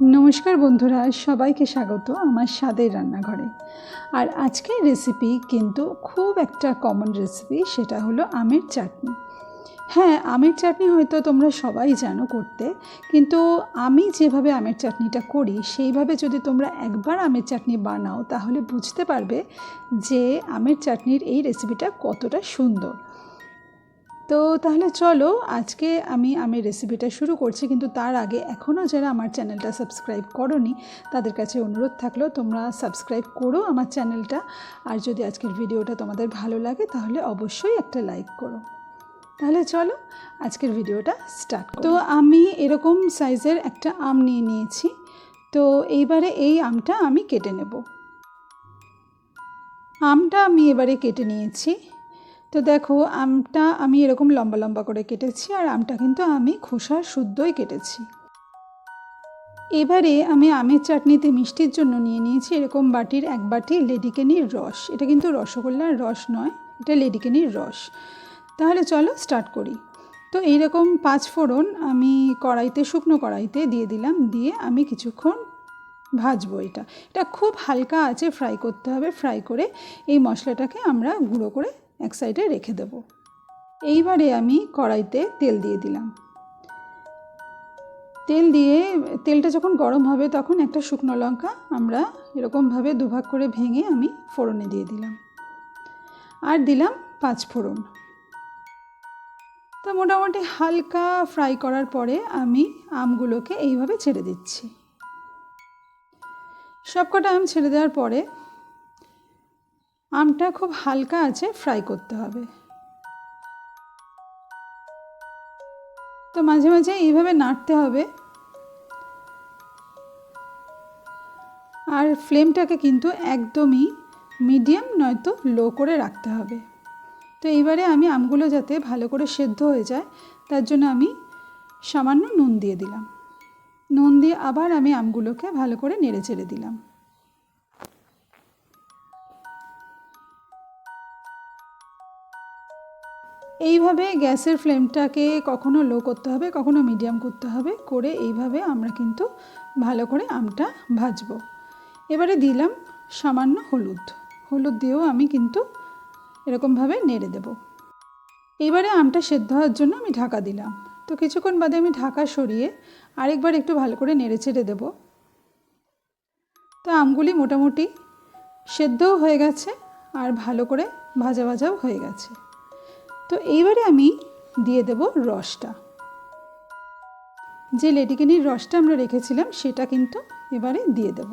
নমস্কার বন্ধুরা, সবাইকে স্বাগত আমার স্বাদের রান্নাঘরে। আর আজকের রেসিপি কিন্তু খুব একটা কমন রেসিপি সেটা হলো আমের চাটনি। হ্যাঁ আমের চাটনি হয়তো তোমরা সবাই জানো করতে, কিন্তু আমি যেভাবে আমের চাটনিটা করি, সেইভাবে যদি তোমরা একবার আমের চাটনি বানাও, তাহলে বুঝতে পারবে যে আমের চাটনির এই রেসিপিটা কতটা সুন্দর। তো তাহলে চলো, আজকে আমি আমের রেসিপিটা শুরু করছি, কিন্তু তার আগে এখনও যারা আমার চ্যানেলটা সাবস্ক্রাইব করনি, তাদের কাছে অনুরোধ থাকল, তোমরা সাবস্ক্রাইব করো আমার চ্যানেলটা আর যদি আজকের ভিডিওটা তোমাদের ভালো লাগে, তাহলে অবশ্যই একটা লাইক করো। তাহলে চলো, আজকের ভিডিওটা স্টার্ট তো আমি এরকম সাইজের একটা আম নিয়ে নিয়েছি। তো এইবারে এই আমটা আমি কেটে নেব। আমটা আমি এবারে কেটে নিয়েছি। তো দেখো, আমটা আমি এরকম লম্বা লম্বা করে কেটেছি আর আমটা কিন্তু আমি খোসা শুদ্ধই কেটেছি। এবারে আমি আমের চাটনিতে মিষ্টির জন্য নিয়ে নিয়েছি এরকম বাটির এক বাটি লেডিকেনির রস। এটা কিন্তু রসগোল্লার রস নয়, এটা লেডিকেনির রস। তাহলে চলো স্টার্ট করি। তো এইরকম পাঁচ ফোড়ন আমি কড়াইতে, শুকনো কড়াইতে দিয়ে দিলাম, দিয়ে আমি কিছুক্ষণ ভাজবো এটা। এটা খুব হালকা আছে ফ্রাই করতে হবে ফ্রাই করে এই মশলাটাকে আমরা গুঁড়ো করে এক সাইডে রেখে দেব। এইবারে আমি কড়াইতে তেল দিয়ে দিলাম। তেল দিয়ে, তেলটা যখন গরম হবে তখন একটা শুকনো লঙ্কা আমরা এরকমভাবে দুভাগ করে ভেঙে আমি ফোড়নে দিয়ে দিলাম। আর দিলাম পাঁচ ফোড়ন। তো মোটামুটি হালকা ফ্রাই করার পরে আমি আমগুলোকে এইভাবে ছেড়ে দিচ্ছি। সবকটা আম ছেড়ে দেওয়ার পরে আমটা খুব হালকা আছে ফ্রাই করতে হবে। তো মাঝে মাঝে এইভাবে নাড়তে হবে। আর ফ্লেমটাকে কিন্তু একদমই মিডিয়াম নয়তো লো করে রাখতে হবে। তো এইবারে আমি আমগুলো যাতে ভালো করে সেদ্ধ হয়ে যায়, তার জন্য আমি সামান্য নুন দিয়ে দিলাম। নুন দিয়ে আবার আমি আমগুলোকে ভালো করে নেড়ে চেড়ে দিলাম। এইভাবে গ্যাসের ফ্লেমটাকে কখনো লো করতে হবে, কখনো মিডিয়াম করতে হবে, করে এইভাবে আমরা কিন্তু ভালো করে আমটা ভাজবো। এবারে দিলাম সামান্য হলুদ। হলুদ দিয়েও আমি কিন্তু এরকমভাবে নেড়ে দেব। এবারে আমটা সেদ্ধ হওয়ার জন্য আমি ঢাকা দিলাম। তো কিছুক্ষণ বাদে আমি ঢাকা সরিয়ে আরেকবার একটু ভালো করে নেড়ে চেড়ে দেবো। তো আমগুলি মোটামুটি সেদ্ধও হয়ে গেছে আর ভালো করে ভাজা ভাজাও হয়ে গেছে। তো এইবারে আমি দিয়ে দেব রসটা। যে লেডিকেনির রসটা আমরা রেখেছিলাম, সেটা কিন্তু এবারে দিয়ে দেব।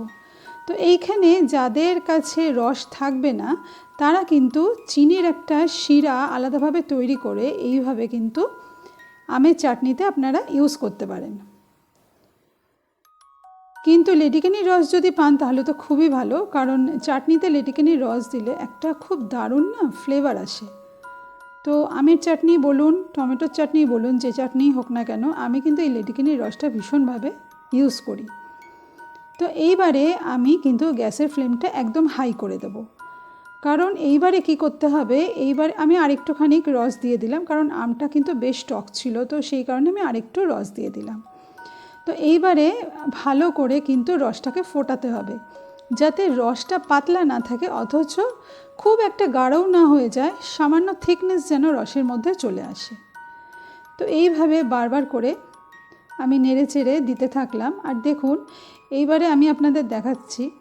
তো এইখানে যাদের কাছে রস থাকবে না, তারা কিন্তু চিনির একটা শিরা আলাদাভাবে তৈরি করে এইভাবে কিন্তু আমের চাটনিতে আপনারা ইউজ করতে পারেন। কিন্তু লেডিকেনির রস যদি পান, তাহলে তো খুবই ভালো, কারণ চাটনিতে লেডিকেনির রস দিলে একটা খুব দারুণ না ফ্লেভার আসে। তো আমের চাটনি বলুন, টমেটোর চাটনি বলুন, যে চাটনি হোক না কেন, আমি কিন্তু এই লেডিকিনির রসটা ভীষণভাবে ইউজ করি। তো এইবারে আমি কিন্তু গ্যাসের ফ্লেমটা একদম হাই করে দেব। কারণ এইবারে কি করতে হবে, এইবার আমি আরেকটুখানি রস দিয়ে দিলাম, কারণ আমটা কিন্তু বেশ টক ছিল, তো সেই কারণে আমি আরেকটু রস দিয়ে দিলাম। তো এইবারে ভালো করে কিন্তু রসটাকে ফোটাতে হবে। যাতে রসটা পাতলা না থাকে, অথচ খুব একটা গাঢ়ও না হয়ে যায়, সামান্য থিকনেস যেন রসের মধ্যে চলে আসে। তো এইভাবে বারবার করে আমি নেড়ে চেড়ে দিতে থাকলাম। আর দেখুন, এইবারে আমি আপনাদের দেখাচ্ছি।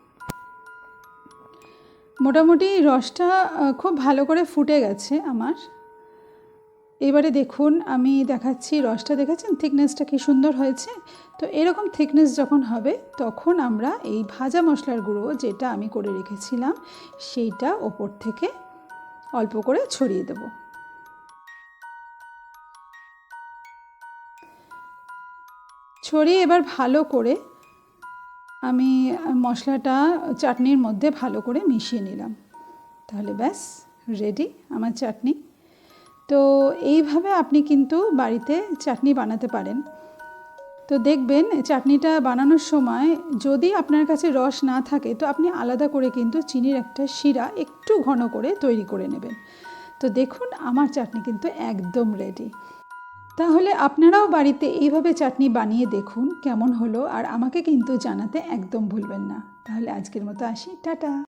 মোটামুটি রসটা খুব ভালো করে ফুটে গেছে আমার। এবারে দেখুন, আমি দেখাচ্ছি রসটা, দেখেছেন? থিকনেসটা কি সুন্দর হয়েছে? তো এরকম থিকনেস যখন হবে, তখন আমরা এই ভাজা মশলার গুঁড়ো যেটা আমি করে রেখেছিলাম, সেইটা ওপর থেকে অল্প করে ছড়িয়ে দেব। ছড়িয়ে এবার ভালো করে আমি মশলাটা চাটনির মধ্যে ভালো করে মিশিয়ে নিলাম। তাহলে ব্যাস রেডি আমার চাটনি। তো এইভাবে আপনি কিন্তু বাড়িতে চাটনি বানাতে পারেন। তো দেখবেন চাটনিটা বানানোর সময় যদি আপনার কাছে রস না থাকে, তো আপনি আলাদা করে কিন্তু চিনির একটা শিরা একটু ঘন করে তৈরি করে নেবেন। তো দেখুন আমার চাটনি কিন্তু একদম রেডি তাহলে আপনারাও বাড়িতে এইভাবে চাটনি বানিয়ে দেখুন কেমন হলো, আর আমাকে কিন্তু জানাতে একদম ভুলবেন না। তাহলে আজকের মতো আসি। টাটা!